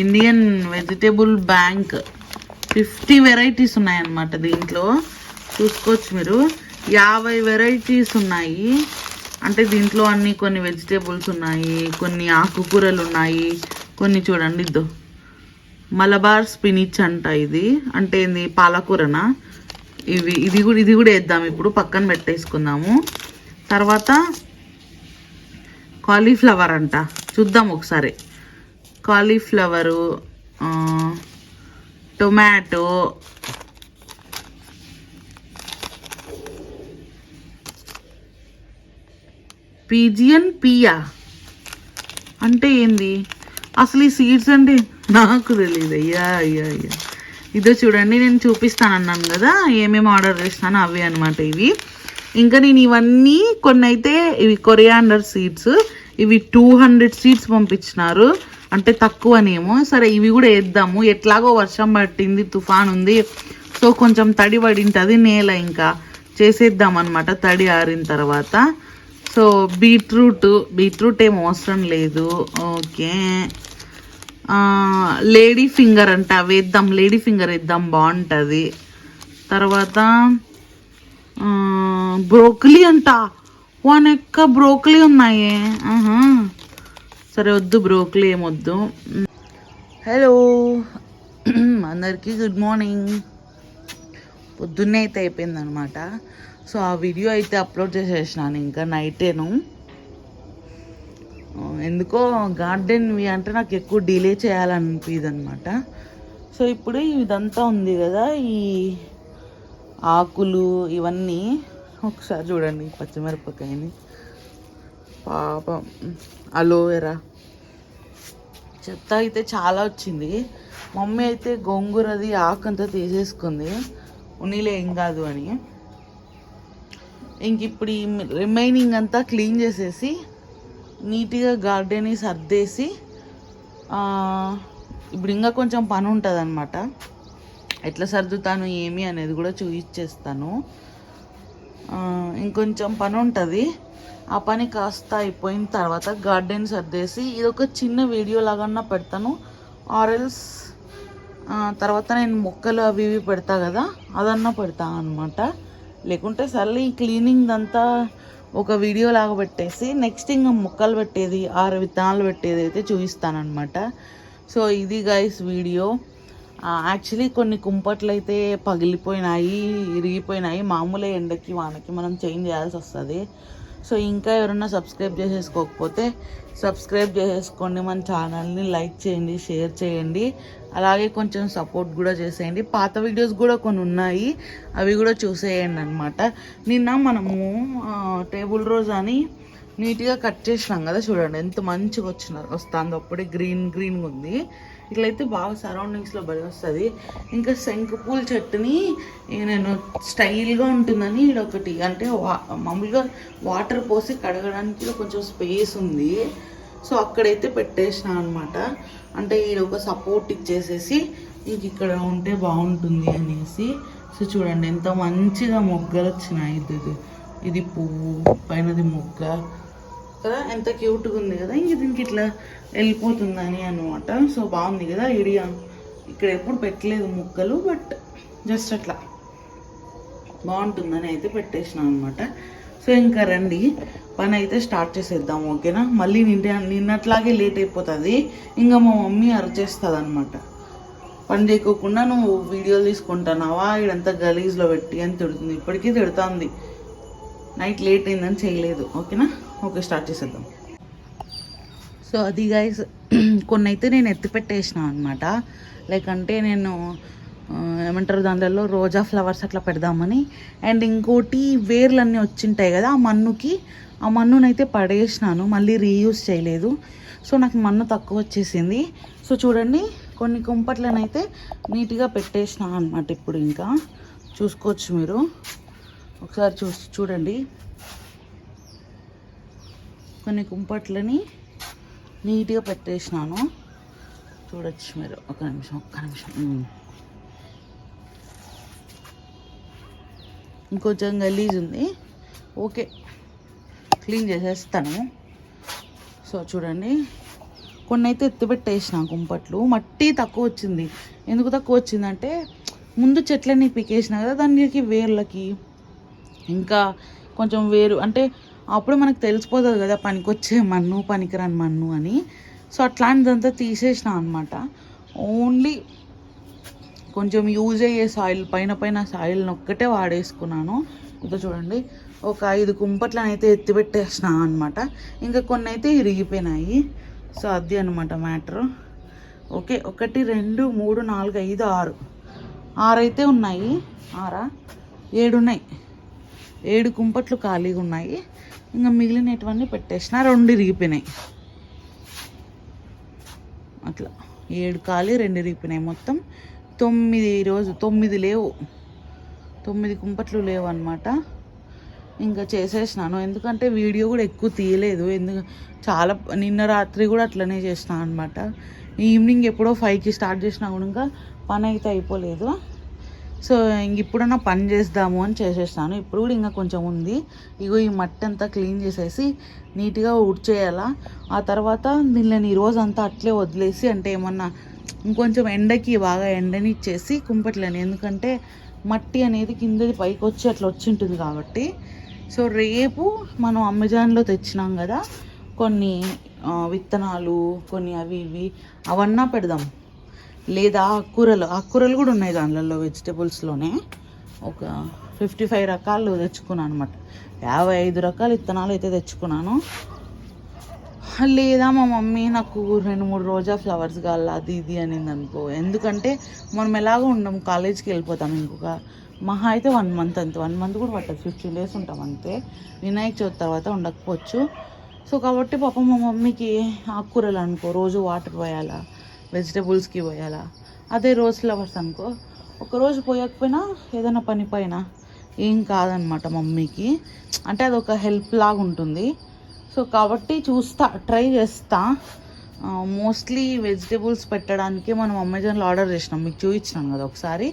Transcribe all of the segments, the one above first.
Indian vegetable bank fifty varieties ఉన్నాయన్నమాట దీంట్లో. చూసుకోవచ్చు మీరు. యాభై వెరైటీస్ ఉన్నాయి. అంటే దీంట్లో అన్ని కొన్ని వెజిటేబుల్స్ ఉన్నాయి కొన్ని ఆకుకూరలు ఉన్నాయి కొన్ని చూడండి ఇద్దో. మలబార్ స్పినిచ్ అంట ఇది. అంటే ఇది పాలకూరనా? ఇవి ఇది కూడా ఇది కూడా వేద్దాం ఇప్పుడు. పక్కన పెట్టేసుకుందాము. తర్వాత కాలీఫ్లవర్ అంట. చూద్దాం ఒకసారి. Cauliflower tomato pigeon pea. అంటే ఏంది? అసలు ఈ సీడ్స్ అంటే నాకు తెలియదు అయ్యా అయ్యా అయ్యా. ఇదో చూడండి నేను చూపిస్తాను అన్నాను కదా ఏమేమి ఆర్డర్ చేస్తాను అవి అనమాట ఇవి. ఇంకా నేను ఇవన్నీ కొన్ని అయితే ఇవి కొరియాండర్ సీడ్స్ ఇవి టూ హండ్రెడ్ సీట్స్ పంపించినారు. అంటే తక్కువనేమో. సరే ఇవి కూడా వేద్దాము. ఎట్లాగో వర్షం పట్టింది తుఫాన్ ఉంది. సో కొంచెం తడి పడింటుంది నేల ఇంకా. చేసేద్దాం అనమాట తడి ఆరిన తర్వాత. సో బీట్రూట్ బీట్రూట్ ఏం అవసరం లేదు. ఓకే. లేడీ ఫింగర్ అంట వేద్దాం లేడీ ఫింగర్ వేద్దాం బాగుంటుంది. తర్వాత బ్రోకలీ అంట. వన్ ఎక్క బ్రోకలీ ఉన్నాయి. ఆహా. సరే వద్దు బ్రోకలీ ఏం వద్దు. హలో అందరికీ గుడ్ మార్నింగ్ పొద్దున్నే అయితే అయిపోయిందనమాట సో ఆ వీడియో అయితే అప్లోడ్ చేసేసినాను ఇంకా నైటేను ఆ, ఎందుకో గార్డెన్వి అంటే నాకు ఎక్కువ డిలే చేయాలనిపించదు అనమాట సో ఇప్పుడు ఇదంతా ఉంది కదా ఈ ఆకులు ఇవన్నీ. ఒకసారి చూడండి పచ్చిమిరపకాయని. పాపం. అలోవెరా. చెత్త అయితే చాలా వచ్చింది. మమ్మీ అయితే గోంగూరది ఆకంతా అంతా తీసేసుకుంది. ఉన్నీలే ఏం కాదు అని. ఇంక ఇప్పుడు ఈ రిమైనింగ్ అంతా క్లీన్ చేసేసి నీట్గా గార్డెన్ని సర్దేసి ఇప్పుడు ఇంకా కొంచెం పని ఉంటుంది అనమాట ఎట్లా సర్దుతాను ఏమి అనేది కూడా చూపించేస్తాను ఇంకొంచెం పని ఉంటుంది. ఆ పని కాస్త అయిపోయిన తర్వాత గార్డెన్ సర్దేసి ఇది ఒక చిన్న వీడియో లాగా పెడతాను. ఆరెల్స్ తర్వాత నేను మొక్కలు అవి ఇవి పెడతా కదా అదన్నా పెడతా అనమాట లేకుంటే సర్లే ఈ క్లీనింగ్ అంతా ఒక వీడియో లాగా పెట్టేసి నెక్స్ట్ ఇంకా మొక్కలు పెట్టేది ఆరు విత్తనాలు పెట్టేది అయితే చూపిస్తానమాట సో ఇది గైస్ వీడియో. యాక్చువల్లీ కొన్ని కుంపట్లు అయితే పగిలిపోయినాయి ఇరిగిపోయినాయి. మామూలు ఎండకి వానకి మనం చేంజ్ చేయాల్సి వస్తుంది. సో ఇంకా ఎవరైనా సబ్స్క్రైబ్ చేసేసుకోకపోతే సబ్స్క్రైబ్ చేసేసుకోండి. మన ఛానల్ని లైక్ చేయండి షేర్ చేయండి. అలాగే కొంచెం సపోర్ట్ కూడా చేసేయండి. పాత వీడియోస్ కూడా కొన్ని ఉన్నాయి. అవి కూడా చూసేయండి అనమాట నిన్న మనము టేబుల్ రోజ్ అని నీట్గా కట్ చేసినాం కదా చూడండి. ఎంత మంచిగా వచ్చినారు వస్తుంది. అప్పుడే గ్రీన్ గ్రీన్గా ఉంది. ఇట్లయితే బాగా సరౌండింగ్స్లో బలి వస్తుంది. ఇంకా శంకుపూల చెట్టుని నేను స్టైల్గా ఉంటుందని ఇక్కడ ఒకటి అంటే వా- మామూలుగా వాటర్ పోసి కడగడానికి కొంచెం స్పేస్ ఉంది. సో అక్కడైతే పెట్టేసిన అనమాట అంటే ఈడ ఒక సపోర్ట్ ఇచ్చేసేసి ఇంక ఇక్కడ ఉంటే బాగుంటుంది అనేసి. సో చూడండి ఎంత మంచిగా మొగ్గలు వచ్చినాయి ఇది. ఇది పువ్వు పైనది మొగ్గ. కదా ఎంత క్యూట్గా ఉంది కదా. ఇంక దీనికి ఇట్లా వెళ్ళిపోతుందని అనమాట సో బాగుంది కదా ఐడియా ఇక్కడ ఎప్పుడు పెట్టలేదు ముక్కలు బట్ జస్ట్ అట్లా బాగుంటుందని అయితే పెట్టేసిన అనమాట సో ఇంకా రండి. పని అయితే స్టార్ట్ చేసేద్దాం ఓకేనా మళ్ళీ నిన్న నిన్నట్లాగే లేట్ అయిపోతుంది. ఇంకా మా మమ్మీ అరచేస్తుంది అనమాట పని చేయకోకుండా నువ్వు వీడియోలు తీసుకుంటున్నావా? ఇదంతా గలీజ్లో పెట్టి అని తిడుతుంది. ఇప్పటికీ తిడుతుంది. నైట్ లేట్ అయిందని చేయలేదు ఓకేనా ఓకే స్టార్ట్ చేసేద్దాం. సో అది గైస్ కొన్ని అయితే నేను ఎత్తిపెట్టేసిన అనమాట లైక్ అంటే నేను ఏమంటారు దానిలో రోజా ఫ్లవర్స్ అట్లా పెడదామని. అండ్ ఇంకోటి వేర్లు అన్నీ వచ్చింటాయి కదా ఆ మన్నుకి ఆ మన్నునైతే పడేసినాను మళ్ళీ రీయూజ్ చేయలేదు. సో నాకు మన్ను తక్కువ వచ్చేసింది. సో చూడండి కొన్ని కుంపట్లనైతే నీట్గా పెట్టేసిన అనమాట ఇప్పుడు ఇంకా. చూసుకోవచ్చు మీరు. ఒకసారి చూ చూడండి. కొన్ని కుంపట్లని నీట్గా పెట్టేసినాను. చూడొచ్చు మీరు. ఒక నిమిషం ఒక్క నిమిషం. ఇంకొంచెం గలీజ్ ఉంది. ఓకే. క్లీన్ చేసేస్తాను. సో చూడండి. కొన్ని అయితే ఎత్తిపెట్టేసిన కుంపట్లు. మట్టి తక్కువ వచ్చింది. ఎందుకు తక్కువ వచ్చిందంటే ముందు చెట్లని పీకేసిన కదా దానికి వేర్లకి. ఇంకా కొంచెం వేరు అంటే అప్పుడు మనకు తెలిసిపోతుంది కదా పనికొచ్చే మన్ను పనికిరాని మన్ను అని. సో అట్లాంటిదంతా తీసేసిన అనమాట ఓన్లీ కొంచెం యూజ్ అయ్యే సాయిల్ పైన పైన సాయిల్ని ఒక్కటే వాడేసుకున్నాను. ఇదో చూడండి ఒక ఐదు కుంపట్లను అయితే ఎత్తిపెట్టేసిన అనమాట ఇంకా కొన్ని అయితే ఇరిగిపోయినాయి. సో అది అనమాట మ్యాటర్ ఓకే ఒకటి రెండు మూడు నాలుగు ఐదు ఆరు. ఆరు అయితే ఉన్నాయి. ఆరా? ఏడు ఉన్నాయి ఏడు కుంపట్లు ఖాళీగా ఉన్నాయి ఇంకా మిగిలినటువన్నీ పెట్టేసిన. రెండు ఇరిగిపోయినాయి. అట్లా. ఏడు ఖాళీ రెండు ఇరిగిపోయినాయి మొత్తం. తొమ్మిది రోజు తొమ్మిది లేవు. తొమ్మిది కుంపట్లు లేవు అనమాట ఇంకా చేసేసినాను. ఎందుకంటే వీడియో కూడా ఎక్కువ తీయలేదు. ఎందుకు చాలా నిన్న రాత్రి కూడా అట్లనే చేసిన అనమాట ఈవినింగ్ ఎప్పుడో ఫైవ్కి స్టార్ట్ చేసినా కూడా ఇంకా పని అయితే అయిపోలేదు. సో ఇప్పుడన్నా పని చేద్దాము అని చేసేస్తాను ఇప్పుడు కూడా ఇంకా కొంచెం ఉంది. ఇగో ఈ మట్టి అంతా క్లీన్ చేసేసి నీట్గా ఉడ్చేయాలా. ఆ తర్వాత దీనిని ఈ అంతా అట్లే వదిలేసి అంటే ఏమన్నా ఇంకొంచెం ఎండకి బాగా ఎండనిచ్చేసి కుంపట్లేను. ఎందుకంటే మట్టి అనేది కిందది పైకి వచ్చి అట్లా వచ్చి ఉంటుంది కాబట్టి. సో రేపు మనం అమెజాన్లో తెచ్చినాం కదా కొన్ని విత్తనాలు కొన్ని అవి ఇవి అవన్నా పెడదాం. లేదా ఆకుకూరలు ఆకుకూరలు కూడా ఉన్నాయి దానిలలో వెజిటేబుల్స్లోనే ఒక ఫిఫ్టీ ఫైవ్ రకాలు తెచ్చుకున్నాను అనమాట యాభై ఐదు రకాల విత్తనాలు అయితే తెచ్చుకున్నాను. లేదా మా మమ్మీ నాకు రెండు మూడు రోజా ఫ్లవర్స్ కావాలి అది ఇది అనింది అనుకో ఎందుకంటే మనం ఎలాగో ఉండం కాలేజ్కి వెళ్ళిపోతాం ఇంకొక మహా అయితే వన్ మంత్ అంతే. వన్ మంత్ కూడా పట్టదు ఫిఫ్టీన్ డేస్ ఉంటాం అంతే. వినాయక చవితి తర్వాత ఉండకపోవచ్చు. సో కాబట్టి పాపం మా మమ్మీకి ఆకుకూరలు అనుకో రోజు వాటర్ పోయాలా వెజిటేబుల్స్కి పోయాలా? అదే రోజ్ ఫ్లవర్స్ అనుకో. ఒకరోజు పోయకపోయినా ఏదైనా పని పైన ఏం కాదనమాట మమ్మీకి. అంటే అదొక హెల్ప్ లాగా ఉంటుంది సో కాబట్టి చూస్తా ట్రై చేస్తా. మోస్ట్లీ వెజిటేబుల్స్ పెట్టడానికి మనం అమెజాన్లో ఆర్డర్ చేసినాం. మీకు చూపించినాను కదా ఒకసారి.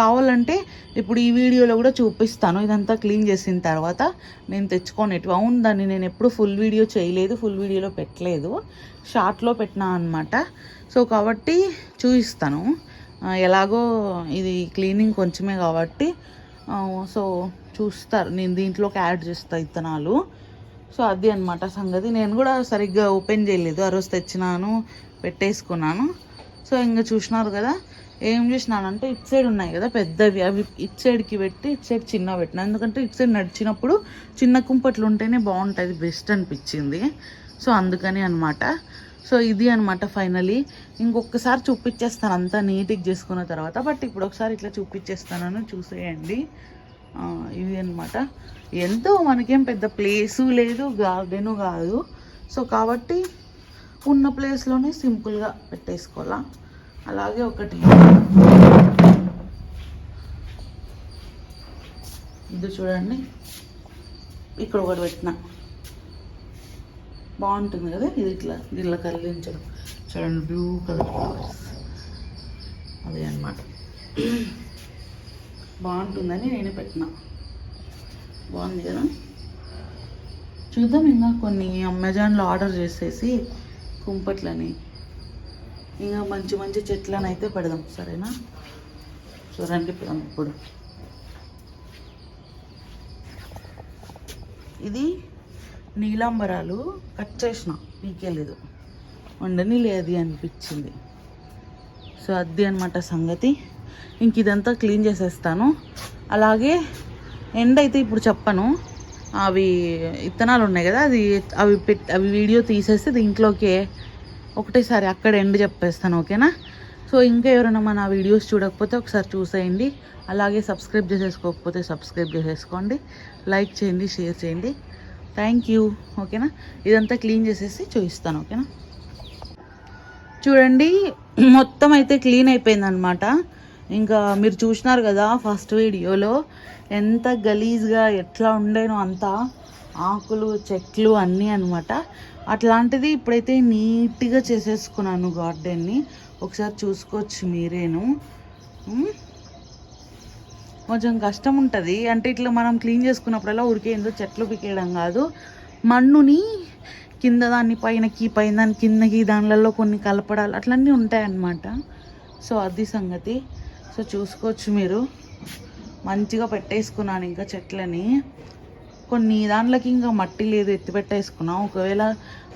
కావాలంటే ఇప్పుడు ఈ వీడియోలో కూడా చూపిస్తాను. ఇదంతా క్లీన్ చేసిన తర్వాత నేను తెచ్చుకోనేటివి అవును దాన్ని నేను ఎప్పుడు ఫుల్ వీడియో చేయలేదు ఫుల్ వీడియోలో పెట్టలేదు. షార్ట్లో పెట్టినా అనమాట సో కాబట్టి చూపిస్తాను ఎలాగో ఇది క్లీనింగ్ కొంచెమే కాబట్టి సో చూస్తారు నేను దీంట్లోకి యాడ్ చేస్తా ఇత్తనాలు. సో అది అనమాట సంగతి. నేను కూడా సరిగ్గా ఓపెన్ చేయలేదు. ఆ రోజు తెచ్చినాను పెట్టేసుకున్నాను. సో ఇంకా చూసినారు కదా ఏం చేసినానంటే ఇటు సైడ్ ఉన్నాయి కదా పెద్దవి అవి ఇటు సైడ్కి పెట్టి ఇటు సైడ్ చిన్న పెట్టిన. ఎందుకంటే ఇటు సైడ్ నడిచినప్పుడు చిన్న కుంపట్లు ఉంటేనే బాగుంటుంది బెస్ట్ అనిపించింది. సో అందుకని అనమాట సో ఇది అనమాట ఫైనలీ. ఇంకొకసారి చూపించేస్తాను అంతా నీట్గా చేసుకున్న తర్వాత బట్ ఇప్పుడు ఒకసారి ఇట్లా చూపించేస్తానని చూసేయండి. ఇది అనమాట ఎంతో మనకేం పెద్ద ప్లేసు లేదు గార్డెను కాదు. సో కాబట్టి ఉన్న ప్లేస్లోనే సింపుల్గా పెట్టేసుకోవాలా. అలాగే ఒకటి. ఇది చూడండి. ఇక్కడ ఒకటి పెట్టిన. బాగుంటుంది కదా? ఇది ఇట్లా దీనిలో కదిలించడం. చూడండి బ్లూ కలర్ ఫ్లవర్స్ అదే అన్నమాట. బాగుంటుందని నేను పెట్టిన. బాగుంది కదా? చూద్దాం ఇంకా కొన్ని అమెజాన్లో ఆర్డర్ చేసేసి కుంపట్లని. ఇంకా మంచి మంచి చెట్లను అయితే పెడదాం సరేనా? చూడండి పెడదాం ఇప్పుడు. ఇది నీలాంబరాలు కట్ చేసిన పీకేలేదు వండని లేదు అనిపించింది. సో అది అనమాట సంగతి. ఇంక ఇదంతా క్లీన్ చేసేస్తాను. అలాగే ఎండ్ అయితే ఇప్పుడు చెప్పను. అవి ఇత్తనాలు ఉన్నాయి కదా అది అవి పెట్ అవి వీడియో తీసేస్తే దీంట్లోకి ఒకటేసారి అక్కడ ఎండ్ చెప్పేస్తాను ఓకేనా? సో ఇంకా ఎవరైనా మన వీడియోస్ చూడకపోతే ఒకసారి చూసేయండి. అలాగే సబ్స్క్రైబ్ చేసేసుకోకపోతే సబ్స్క్రైబ్ చేసేసుకోండి. లైక్ చేయండి షేర్ చేయండి. థ్యాంక్ యూ ఓకేనా ఇదంతా క్లీన్ చేసేసి చూపిస్తాను ఓకేనా చూడండి మొత్తం అయితే క్లీన్ అయిపోయిందనమాట ఇంకా మీరు చూసినారు కదా ఫస్ట్ వీడియోలో ఎంత గలీజ్గా ఎట్లా ఉండేనో అంతా ఆకులు చెట్లు అన్నీ అనమాట అట్లాంటిది ఇప్పుడైతే నీట్గా చేసేసుకున్నాను గార్డెన్ని ఒకసారి చూసుకోవచ్చు మీరేను. కొంచెం కష్టం ఉంటుంది అంటే ఇట్లా మనం క్లీన్ చేసుకున్నప్పుడల్లా ఊరికే ఏందో చెట్లు పికేయడం కాదు. మన్నుని కింద దాన్ని పైనకి పైన దాని కిందకి దానిలలో కొన్ని కలపడాలు అట్లన్నీ ఉంటాయన్నమాట. సో అది సంగతి. సో చూసుకోవచ్చు మీరు. మంచిగా పెట్టేసుకున్నాను ఇంకా చెట్లని. కొన్ని దాంట్లోకి ఇంకా మట్టి లేదు ఎత్తి పెట్టేసుకున్నాం. ఒకవేళ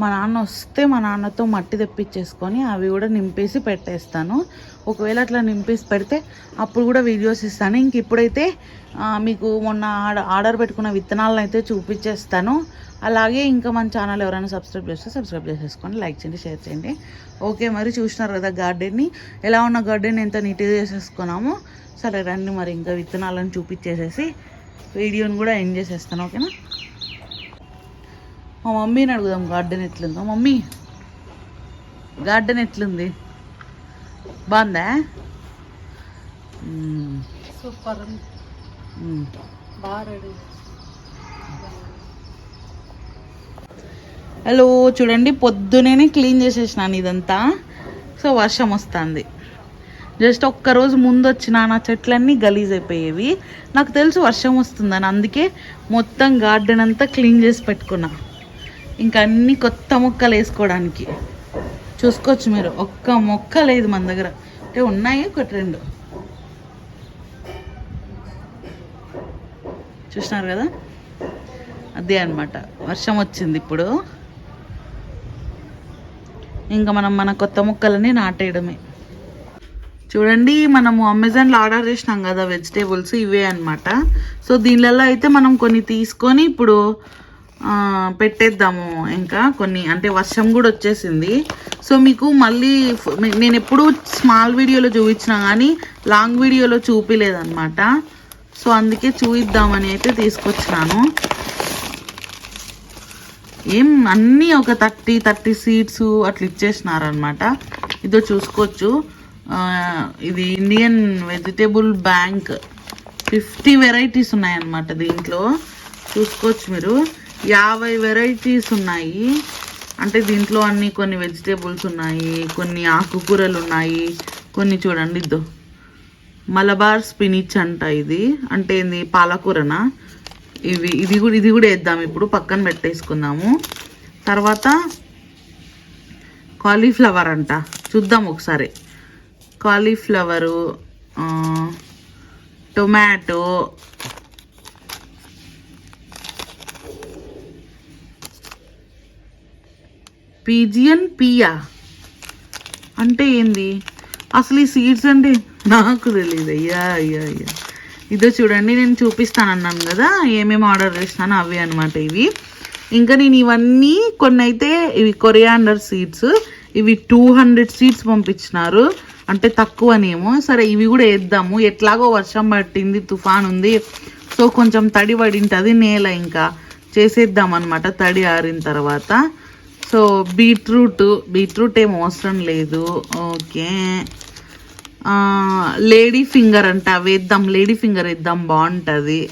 మా నాన్న వస్తే మా నాన్నతో మట్టి తెప్పించేసుకొని అవి కూడా నింపేసి పెట్టేస్తాను. ఒకవేళ అట్లా నింపేసి పెడితే అప్పుడు కూడా వీడియోస్ ఇస్తాను. ఇంక ఇప్పుడైతే మీకు మొన్న ఆర్డర్ ఆర్డర్ పెట్టుకున్న విత్తనాలను అయితే చూపించేస్తాను. అలాగే ఇంకా మన ఛానల్ ఎవరైనా సబ్స్క్రైబ్ చేస్తే సబ్స్క్రైబ్ చేసేసుకోండి. లైక్ చేయండి షేర్ చేయండి. ఓకే మరి చూసినారు కదా గార్డెన్ని. ఎలా ఉన్న గార్డెన్ ఎంత నీట్గా చేసేసుకున్నామో. సరే రండి మరి ఇంకా విత్తనాలను చూపించేసేసి వీడియోని కూడా ఎండ్ చేసేస్తాను. ఓకేనా? మా మమ్మీని అడుగుదాం గార్డెన్ ఎట్లుందో? మమ్మీ గార్డెన్ ఎట్లుంది? బాగుందా. సూపర్. హలో చూడండి పొద్దునే క్లీన్ చేసేసినాను ఇదంతా. సో వర్షం వస్తుంది. జస్ట్ ఒక్కరోజు ముందు వచ్చిన నా చెట్లన్నీ గలీజ్ అయిపోయేవి. నాకు తెలుసు వర్షం వస్తుందని అందుకే మొత్తం గార్డెన్ అంతా క్లీన్ చేసి పెట్టుకున్నా. ఇంకా అన్ని కొత్త మొక్కలు వేసుకోవడానికి. చూసుకోవచ్చు మీరు ఒక్క మొక్క లేదు మన దగ్గర. అంటే ఉన్నాయి ఒకటి రెండు? చూసినారు కదా? అదే అన్నమాట. వర్షం వచ్చింది ఇప్పుడు. ఇంకా మనం మన కొత్త మొక్కలని నాటేయడమే. చూడండి మనము అమెజాన్లో ఆర్డర్ చేసినాం కదా వెజిటేబుల్స్ ఇవే అనమాట సో దీనిలలో అయితే మనం కొన్ని తీసుకొని ఇప్పుడు పెట్టేద్దాము ఇంకా కొన్ని అంటే వర్షం కూడా వచ్చేసింది. సో మీకు మళ్ళీ నేను ఎప్పుడు స్మాల్ వీడియోలో చూపించినా కానీ లాంగ్ వీడియోలో చూపిలేదన్నమాట. సో అందుకే చూపిద్దామని అయితే తీసుకొచ్చినాను. ఏం అన్నీ ఒక థర్టీ థర్టీ సీట్స్ అట్లా ఇచ్చేసినారనమాట ఇదో చూసుకోవచ్చు. ఇది Indian vegetable bank. Fifty varieties ఉన్నాయన్నమాట దీంట్లో. చూసుకోవచ్చు మీరు. యాభై వెరైటీస్ ఉన్నాయి. అంటే దీంట్లో అన్ని కొన్ని వెజిటేబుల్స్ ఉన్నాయి కొన్ని ఆకుకూరలు ఉన్నాయి. కొన్ని చూడండి ఇద్దో. మలబార్ స్పినిచ్ అంట ఇది. అంటే ఏంది? పాలకూరనా? ఇవి ఇది కూడా ఇది కూడా వేద్దాం ఇప్పుడు. పక్కన పెట్టేసుకుందాము. తర్వాత కాలీఫ్లవర్ అంట. చూద్దాం ఒకసారి. Cauliflower tomato pigeon pea. అంటే ఏంది? అసలు ఈ సీడ్స్ అంటే నాకు తెలియదు అయ్యా అయ్యా అయ్యా. ఇదో చూడండి నేను చూపిస్తాను అన్నాను కదా ఏమేమి ఆర్డర్ చేస్తాను అవి అనమాట ఇవి. ఇంకా నేను ఇవన్నీ కొన్ని అయితే ఇవి కొరియాండర్ సీడ్స్ ఇవి టూ హండ్రెడ్ సీడ్స్ పంపించినారు. అంటే తక్కువనేమో. సరే ఇవి కూడా వేద్దాము. ఎట్లాగో వర్షం పట్టింది తుఫాన్ ఉంది. సో కొంచెం తడి పడింటుంది నేల ఇంకా. చేసేద్దాం అనమాట తడి ఆరిన తర్వాత. సో బీట్రూట్ బీట్రూట్ ఏం అవసరం లేదు. ఓకే. లేడీ ఫింగర్ అంట వేద్దాం లేడీ ఫింగర్ వేద్దాం బాగుంటుంది.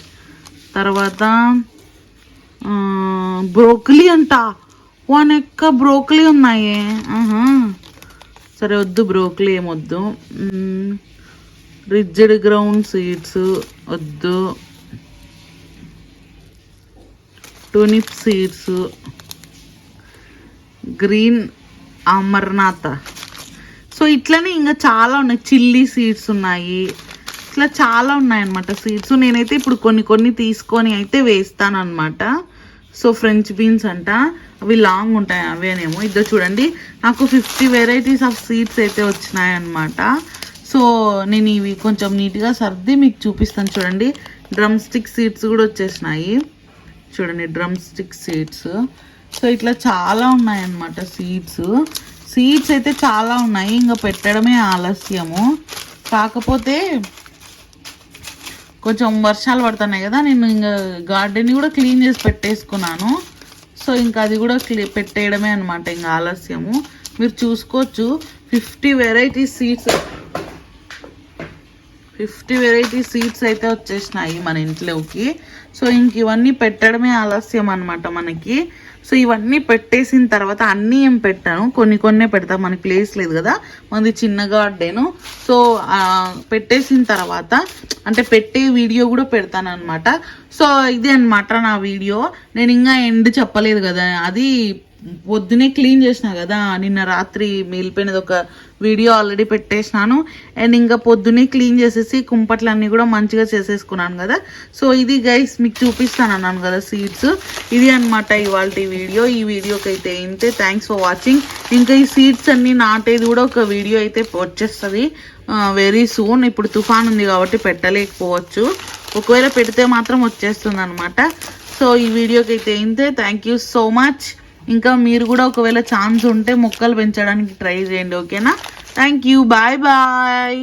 తర్వాత బ్రోకలీ అంట. వన్ ఎక్క బ్రోకలీ ఉన్నాయి. ఆహా. సరే వద్దు బ్రోకలీ ఏం వద్దు. రిజ్జెడ్ గ్రౌండ్ సీడ్స్ వద్దు. Turnip seeds. Green amaranth so ఇట్లనే ఇంకా చాలా ఉన్నాయి. చిల్లీ సీడ్స్ ఉన్నాయి. ఇట్లా చాలా ఉన్నాయన్నమాట సీడ్స్ నేనైతే ఇప్పుడు కొన్ని కొన్ని తీసుకొని అయితే వేస్తాను సో ఫ్రెంచ్ బీన్స్ అంట. అవి లాంగ్ ఉంటాయి అవేనేమో ఇద్దరు చూడండి. నాకు ఫిఫ్టీ వెరైటీస్ ఆఫ్ సీడ్స్ అయితే వచ్చినాయన్నమాట. సో నేను ఇవి కొంచెం నీట్గా సర్ది మీకు చూపిస్తాను చూడండి. డ్రమ్ స్టిక్ సీడ్స్ కూడా వచ్చేసినాయి. చూడండి డ్రమ్ స్టిక్ సీడ్స్ సో ఇట్లా చాలా ఉన్నాయి అన్నమాట సీడ్స్. సీడ్స్ అయితే చాలా ఉన్నాయి. ఇంకా పెట్టడమే ఆలస్యము. కాకపోతే కొంచెం వర్షాలు పడుతున్నాయి కదా నేను ఇంకా గార్డెన్ కూడా క్లీన్ చేసి పెట్టేసుకున్నాను. సో ఇంకా అది కూడా క్లీ పెట్టేయడమే అనమాట ఇంకా ఆలస్యము. మీరు చూసుకోవచ్చు fifty variety seeds. Fifty variety seeds అయితే వచ్చేసినాయి మన ఇంట్లోకి. సో ఇంక ఇవన్నీ పెట్టడమే ఆలస్యం అనమాట మనకి. సో ఇవన్నీ పెట్టేసిన తర్వాత అన్నీ ఏం పెట్టాను. కొన్ని కొన్నే పెడతా మనకి ప్లేస్ లేదు కదా. మనది చిన్న గార్డెను సో పెట్టేసిన తర్వాత అంటే పెట్టే వీడియో కూడా పెడతాను అనమాట సో ఇదే అనమాట నా వీడియో నేను ఇంకా ఎండ్ చెప్పలేదు కదా. అది పొద్దునే క్లీన్ చేసిన కదా నిన్న రాత్రి మిగిలిపోయినది ఒక వీడియో ఆల్రెడీ పెట్టేసినాను. అండ్ ఇంకా పొద్దునే క్లీన్ చేసేసి కుంపట్లన్నీ కూడా మంచిగా చేసేసుకున్నాను కదా. సో ఇది గైస్ మీకు చూపిస్తాను అన్నాను కదా సీడ్స్ ఇది అన్నమాట ఇవాళ వీడియో. ఈ వీడియోకి అయితే ఇంతే. థ్యాంక్స్ ఫర్ వాచింగ్ ఇంకా ఈ సీడ్స్ అన్నీ నాటేది కూడా ఒక వీడియో అయితే వచ్చేస్తుంది. వెరీ సూన్ ఇప్పుడు తుఫాన్ ఉంది కాబట్టి పెట్టలేకపోవచ్చు. ఒకవేళ పెడితే మాత్రం వచ్చేస్తుంది అనమాట సో ఈ వీడియోకి అయితే ఇంతే. థ్యాంక్ యూ సో మచ్ ఇంకా మీరు కూడా ఒకవేళ ఛాన్స్ ఉంటే మొక్కలు పెంచడానికి ట్రై చేయండి ఓకేనా థ్యాంక్ యూ బాయ్ బాయ్